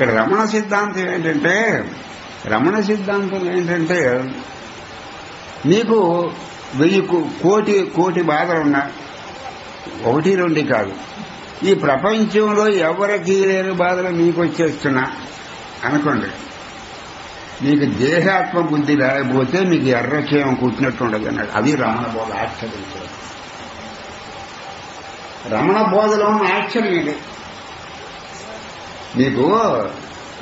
ఇక్కడ రమణ సిద్ధాంతం ఏంటంటే రమణ సిద్ధాంతం ఏంటంటే నీకు వెయ్యి కోటి కోటి బాధలున్నా. ఒకటి రెండు కాదు. ఈ ప్రపంచంలో ఎవరికి లేని బాధలు మీకు వచ్చేస్తున్నా. అనుకోండి. నీకు దేహాత్మ బుద్ధి లేకపోతే మీకు ఎర్రక్షేమం కుట్టినట్టు ఉండదు అన్నాడు. అది రమణ బోధ ఆశ్చర్యం. రమణ బోధలో ఉన్న ఆశ్చర్యం మీకు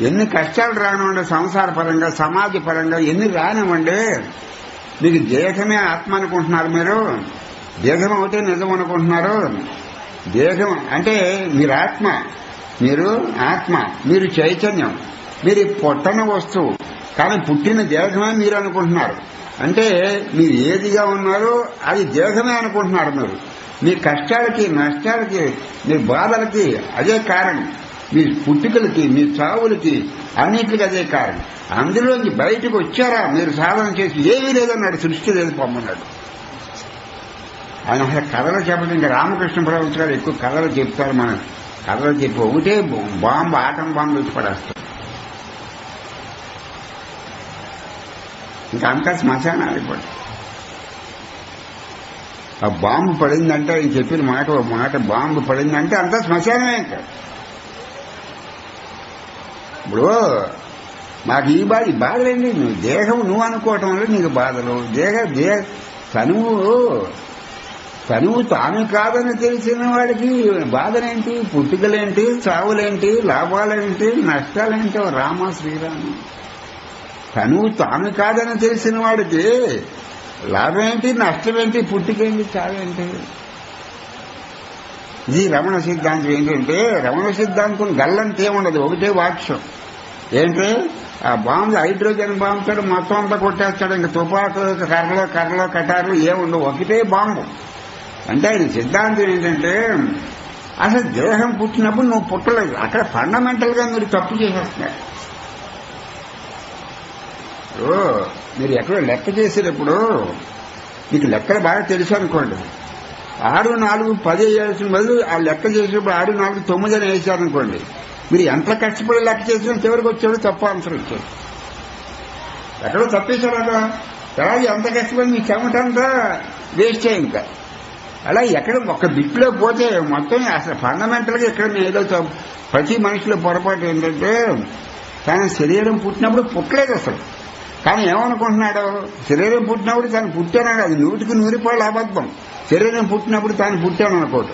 ఎన్ని కష్టాలు రానివ్వండి సంసార పరంగా సమాజ పరంగా ఎన్ని రానివ్వండి. మీకు దేహమే ఆత్మ అనుకుంటున్నారు మీరు. దేహం ఒకటే నిజం అనుకుంటున్నారు. దేహం అంటే మీరు ఆత్మ. మీరు ఆత్మ. మీరు చైతన్యం. మీరు పొట్టన వస్తువు. కానీ పుట్టిన దేహమే మీరు అనుకుంటున్నారు. అంటే మీరు ఏదిగా ఉన్నారో అది దేహమే అనుకుంటున్నారు మీరు. మీ కష్టాలకి నష్టాలకి మీ బాధలకి అదే కారణం. మీ పుట్టుకలకి మీ చావులకి అన్నిటికీ అదే కారణం. అందులోంచి బయటకు వచ్చారా? మీరు సాధన చేసి ఏమీ లేదన్నాడు సృష్టి లేదు పొమ్మన్నాడు. ఆయన అసలు కథలు చెప్పడం ఇంకా రామకృష్ణ ప్రభుత్వ గారు ఎక్కువ కథలు చెప్తారు మనం కథలు చెప్పి ఒకటే బాంబు ఆటం బాంబు వచ్చి పడేస్తారు. ఇంకా అంతా శ్మశానాలు ఇప్పుడు ఆ బాంబు పడిందంటే ఆయన చెప్పిన మాట ఒక మాట బాంబు పడిందంటే అంతా శ్మశానమే ఇంకా. ఇప్పుడు మాకు ఈ బాధ ఈ బాధలేండి నువ్వు దేహం నువ్వు అనుకోవటం వల్ల నీకు బాధలు. దేహ దేహ తనువు తనువు తాను కాదని తెలిసిన వాడికి బాధలేంటి? పుట్టుకలేంటి? చావులేంటి? లాభాలేంటి? నష్టాలేంటి? రామ శ్రీరామ. తనువు తాను కాదని తెలిసిన వాడికి లాభమేంటి నష్టమేంటి? పుట్టుకేంటి? చావేంటి? ఇది రమణ సిద్ధాంతం. ఏంటంటే రమణ సిద్ధాంతం గల్లంతే ఉండదు ఒకటే వాక్యం. ఏంటంటే ఆ బాంబు హైడ్రోజన్ బాంబుతో మొత్తం అంతా కొట్టేస్తాడు. ఇంకా తుపాకు కర్రలు కర్రలు కటార్లు ఏముండవు. ఒకటే బాంబు. అంటే ఆయన సిద్ధాంతం ఏంటంటే అసలు దేహం పుట్టినప్పుడు నువ్వు పుట్టలేదు. అక్కడ ఫండమెంటల్గా మీరు తప్పు చేసేస్తున్నారు. ఓ, మీరు ఎక్కడో లెక్క చేసేటప్పుడు మీకు లెక్కలు బాగా తెలుసు అనుకోండి. ఆరు నాలుగు పది వేయాల్సిన బదులు ఆ లెక్క చేసినప్పుడు ఆరు నాలుగు తొమ్మిది అని వేసారనుకోండి మీరు ఎంత కష్టపడి లెక్క చేసినా చివరికి వచ్చాడు తప్పు ఆన్సర్ వచ్చాడు ఎక్కడో తప్పేశారు కదా తర్వాత ఎంత కష్టపడి మీ చెమటంతా వేస్ట్ అయ్యి ఇంకా. అలా ఎక్కడ ఒక బిట్లో పోతే మొత్తం అసలు ఫండమెంటల్గా ఇక్కడ ఎక్కడ ఏదో ప్రతి మనిషిలో పొరపాటు ఏంటంటే తన శరీరం పుట్టినప్పుడు పుట్టలేదు అసలు. కానీ ఏమనుకుంటున్నాడు? శరీరం పుట్టినప్పుడు తను పుట్టానని అది నూటికి నూరిపాళ్ళు అబద్ధం. శరీరం పుట్టినప్పుడు తాను పుట్టాను అనుకోడు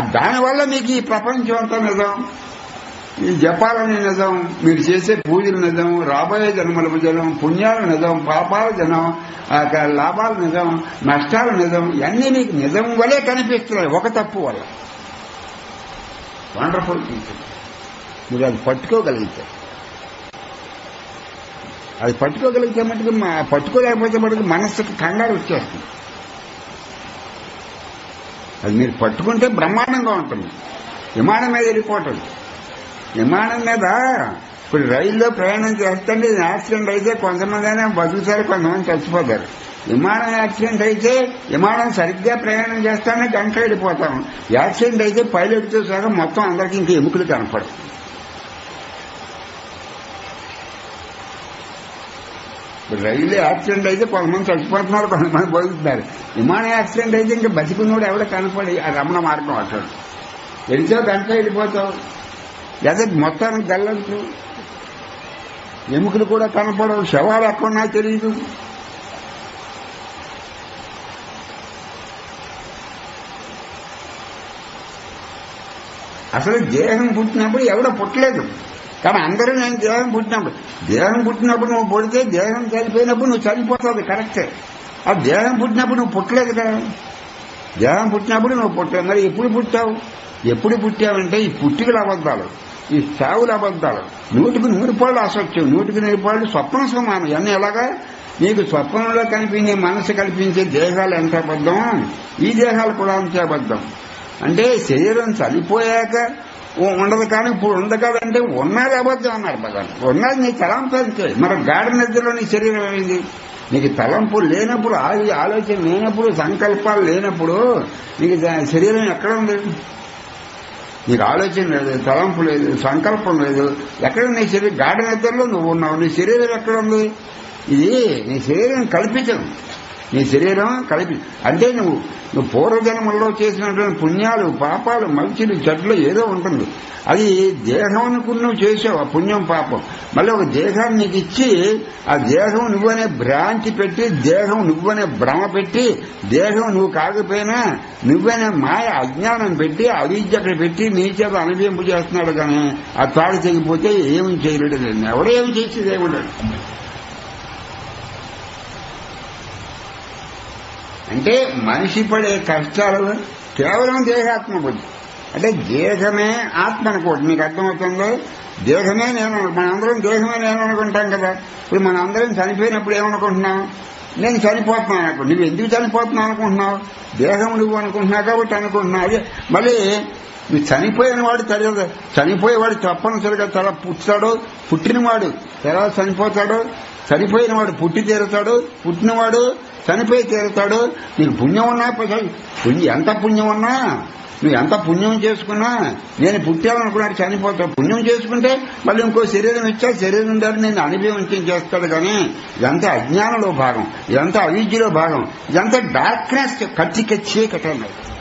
దానివల్ల మీకు ఈ ప్రపంచం అంతా నిజం? ఈ జపాలని నిజం? మీరు చేసే పూజలు నిజం? రాబోయే జన్మల నిజం పుణ్యాలు నిజం? పాపాల జనం? ఆ లాభాలు నిజం? నష్టాలు నిజం? ఇవన్నీ మీకు నిజం వలే కనిపిస్తున్నాయి ఒక తప్పు వల్ల. వండర్ఫుల్ మీరు అది పట్టుకోగలుగుతారు అది పట్టుకోగలిగితే మటుకు మా పట్టుకోలేకపోతే మటుకు మనస్సుకి కంగారు వచ్చేస్తుంది. అది మీరు పట్టుకుంటే బ్రహ్మాండంగా ఉంటుంది. విమానం మీద వెళ్ళిపోవటం విమానం మీద ఇప్పుడు రైల్లో ప్రయాణం చేస్తుంటే యాక్సిడెంట్ అయితే కొంతమంది అయినా బతుకుతారు కొంతమంది చచ్చిపోతారు. విమానం యాక్సిడెంట్ అయితే విమానం సరిగ్గా ప్రయాణం చేస్తానే గంట వెళ్ళిపోతాం యాక్సిడెంట్ అయితే పైలట్తో సహా మొత్తం అందరికీ ఇంకా ఎముకలు కనపడదు ఇప్పుడు రైలు యాక్సిడెంట్ అయితే కొంతమంది చచ్చిపోతున్నారు కొంతమంది బతుకుతున్నారు. విమానం యాక్సిడెంట్ అయితే ఇంకా బతికున్నోడు ఎవడ కనపడి ఆ రమణ మార్గం అట్టాడు వెళ్తావు దాంట్లో వెళ్ళిపోతావు. లేదా మొత్తానికి గల్లంటు ఎముకలు కూడా కనపడవు. శవాలు ఎక్కడున్నా తెలియదు అసలు దేహం పుట్టినప్పుడు ఎవడ పుట్టలేదు. కానీ అందరూ నేను దేహం పుట్టినప్పుడు దేహం పుట్టినప్పుడు నువ్వు పుడితే దేహం చనిపోయినప్పుడు నువ్వు చనిపోతుంది కరెక్టే ఆ దేహం పుట్టినప్పుడు నువ్వు పుట్టలేదు కదా. దేహం పుట్టినప్పుడు నువ్వు పుట్టావు మరి ఎప్పుడు పుట్టావు? ఎప్పుడు పుట్టావంటే ఈ పుట్టికలు అబద్ధాలు ఈ సావులు అబద్ధాలు. నూటికి నూరు పాళ్ళు అసత్యం నూటికి నూరు పాళ్ళు స్వప్న సమానం. ఇవన్నీ ఎలాగా? నీకు స్వప్నంలో కనిపించే మనసు కల్పించే దేహాలు ఎంత అబద్ధం? ఈ దేహాలు కూడా అంతే అబద్ధం. అంటే శరీరం చనిపోయాక ఉండదు కానీ ఇప్పుడు ఉంది కదంటే ఉన్నది అబద్ధం అన్నారు భగవాన్. ఉన్నది నీ తలంపు అంతే మరి గాఢ నిద్రలో నీ శరీరం ఏమైంది? నీకు తలంపు లేనప్పుడు ఆ- ఆలోచన లేనప్పుడు సంకల్పాలు లేనప్పుడు నీకు శరీరం ఎక్కడ ఉంది? నీకు ఆలోచన లేదు తలంపు లేదు సంకల్పం లేదు. ఎక్కడ నీ శరీరం? గాఢ నిద్రలో నువ్వు ఉన్నావు. నీ శరీరం ఎక్కడ ఉంది? ఇది నీ శరీరం కల్పించడం. నీ శరీరం కలిపి. అంటే నువ్వు నువ్వు పూర్వజన్మల్లో చేసినటువంటి పుణ్యాలు పాపాలు మంచిలు చెడ్లు ఏదో ఉంటుంది. అది దేహం అనుకుని నువ్వు చేసావు ఆ పుణ్యం పాపం. మళ్ళీ ఒక దేహాన్ని నీకు ఇచ్చి ఆ దేహం నువ్వనే భ్రాంతి పెట్టి దేహం నువ్వనే భ్రమ పెట్టి దేహం నువ్వు కాకపోయినా నువ్వనే మాయ అజ్ఞానం పెట్టి అవిద్య అక్కడ పెట్టి నీ చేత అనుభవింపు చేస్తున్నాడు కానీ ఆ తాడు తెగిపోతే ఏమి చేయలేడు. ఎవరు ఏమి చేసేది ఏముండడు అంటే మనిషి పడే కష్టాలు కేవలం దేహాత్మ బుద్ధి. అంటే దేహమే ఆత్మ అనుకోండి మీకు అర్థమవుతుందో? దేహమే నేను మనందరం దేహమే నేను అనుకుంటాం కదా. ఇప్పుడు మనందరం చనిపోయినప్పుడు ఏమనుకుంటున్నాం? నేను చనిపోతున్నాను అనుకో నువ్వు ఎందుకు చనిపోతున్నావు అనుకుంటున్నావు? దేహం నువ్వు అనుకుంటున్నావు కాబట్టి అనుకుంటున్నావు. అదే మళ్ళీ నువ్వు చనిపోయిన వాడు తెలియదు. చనిపోయేవాడు తప్పనిసరిగా తల పుట్టాడు పుట్టినవాడు ఎలా చనిపోతాడు చనిపోయిన వాడు పుట్టి తీరుతాడు పుట్టినవాడు చనిపోయి తీరుతాడు. నీకు పుణ్యం ఉన్నా పుణ్యం ఎంత పుణ్యం ఉన్నా నువ్వు ఎంత పుణ్యం చేసుకున్నా నేను పుట్టాలనుకున్నాడు చనిపోతావు పుణ్యం చేసుకుంటే మళ్ళీ ఇంకో శరీరం ఇచ్చా శరీరం దాన్ని నేను అనుభవించం చేస్తాడు కానీ ఇదంతా అజ్ఞానంలో భాగం ఇదంతా అవిద్యలో భాగం ఇదంతా డార్క్నెస్ కత్తిక చీకటి అన్నది.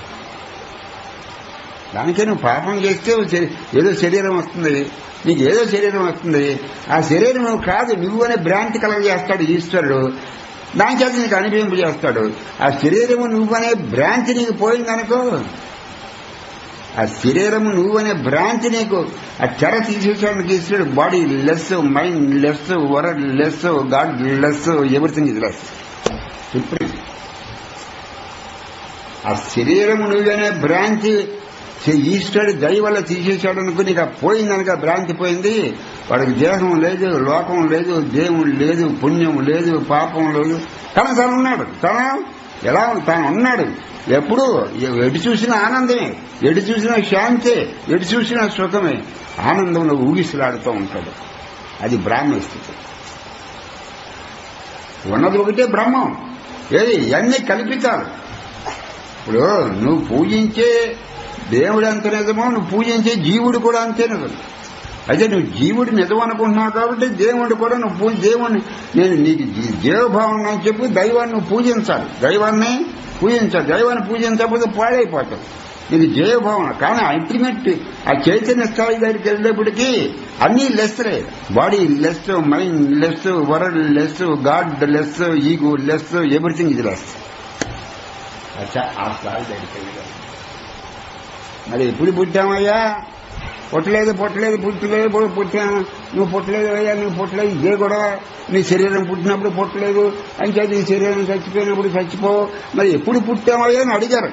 దానికే నువ్వు పాపం చేస్తే ఏదో శరీరం వస్తుంది. నీకు ఏదో శరీరం వస్తుంది. ఆ శరీరం కాదు నువ్వు అనే భ్రాంతి కలగజేస్తాడు ఈశ్వరుడు. దాని చేత నీకు అనుభవింపు చేస్తాడు. ఆ శరీరము నువ్వనే భ్రాంతి నీకు పోయిందనుకో. ఆ శరీరము నువ్వనే భ్రాంతి నీకు. ఆ చెర తీసేసానికి ఈశ్వరుడు body less mind less world less god less everything is less ఇప్పుడు ఆ శరీరము నువ్వనే భ్రాంతి ఈశ్వరుడు దయ వల్ల తీసేశాడు అనుకుని నీకు పోయిందనక భ్రాంతి పోయింది. వాడికి దేహం లేదు లోకం లేదు దేవుడు లేదు పుణ్యం లేదు పాపం లేదు. తను తను ఉన్నాడు తను ఎలా తాను ఉన్నాడు ఎప్పుడు ఎటు చూసినా ఆనందమే ఎటు చూసినా శాంతే ఎటు చూసినా సుఖమే. ఆనందంలో ఊగిసలాడుతూ ఉంటాడు. అది బ్రాహ్మ స్థితి. ఉన్నది ఒకటే బ్రహ్మం. ఏది? ఇవన్నీ కల్పితాలు. ఇప్పుడు నువ్వు పూజించే దేవుడు అంత నిజమో నువ్వు పూజించే జీవుడు కూడా అంతే నిజం అయితే నువ్వు జీవుడు నిజం అనుకుంటున్నావు కాబట్టి దేవుడు కూడా నువ్వు పూజ దేవుణ్ణి నేను నీకు దేవభావం అని చెప్పి దైవాన్ని నువ్వు పూజించాలి. దైవాన్ని పూజించాలి. దైవాన్ని పూజించకపోతే పాడైపోతావు. ఇది జయభావన కానీ అల్టిమేట్ ఆ చైతన్య స్థాయి దగ్గరికి వెళ్ళేప్పటికీ అన్ని లెస్రే body less mind less world less god less ego less everything ఇది లెస్ అచ్చా ఆ స్థాయి దగ్గరికి వెళ్ళగలరు మరి ఎప్పుడు పుట్టామయ్యా? పుట్టలేదు పుట్టలేదు పుట్టలేదు పుట్టా పుట్టాను నువ్వు పుట్టలేదు అయ్యా నువ్వు పుట్టలేదు. ఇదే కూడా నీ శరీరం పుట్టినప్పుడు పుట్టలేదు. అంటే నీ శరీరం చచ్చిపోయినప్పుడు చచ్చిపో. మరి ఎప్పుడు పుట్టామయ్యా అని అడిగారు.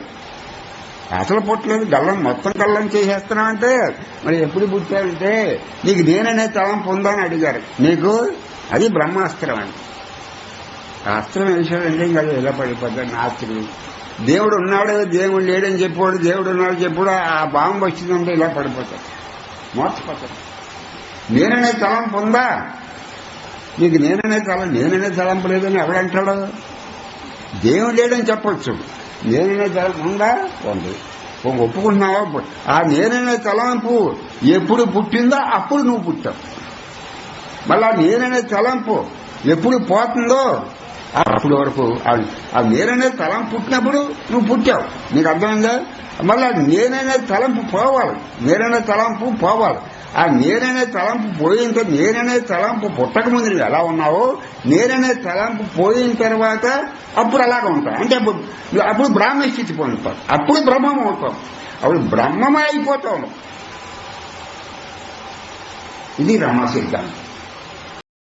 అసలు పుట్టలేదు. గల్లం మొత్తం గల్లం చేసేస్తున్నావంటే మరి ఎప్పుడు పుట్టావంటే నీకు నేననే తలం ఉందా అడిగారు. నీకు? అది బ్రహ్మాస్త్రం అని అస్త్రం వేసాడంటే ఇంకా అది ఎలా పడిపోతాడు నాస్త్రుడు దేవుడు ఉన్నాడు దేవుడు లేడని చెప్పాడు దేవుడు ఉన్నాడు చెప్పాడు ఆ బాంబు వచ్చిందంటే ఇలా పడిపోతాడు. మోసపోతాడు. నేననే తలంపు ఉందా నీకు నేననే తలం నేననే తలంపు లేదని ఎవడంటాడు? దేవుడు లేడని చెప్పొచ్చు. నేననే తలంపు ఉందా ఉంది ఒప్పుకుంటున్నావా? ఆ నేననే తలంపు ఎప్పుడు పుట్టిందో అప్పుడు నువ్వు పుట్టావు. మళ్ళా నేననే తలంపు ఎప్పుడు పోతుందో అప్పుడు వరకు ఆ- నేననే తలంపు పుట్టినప్పుడు నువ్వు పుట్టావు. నీకు అర్థమైందా? మళ్ళా నేననే తలంపు పోవాలి. నేననే తలంపు పోవాలి. ఆ నేననే తలంపు పోయిన తర్వాత నేననే తలంపు పుట్టక ముందు నువ్వు ఎలా ఉన్నావో నేననే తలంపు పోయిన తర్వాత అప్పుడు అలాగ ఉంటావు. అంటే అప్పుడు అప్పుడు బ్రాహ్మ స్థితి పొందుతావు. అప్పుడు బ్రహ్మం అవుతావు. అప్పుడు బ్రహ్మమే అయిపోతావు ఇది రమణ సిద్ధాంతం.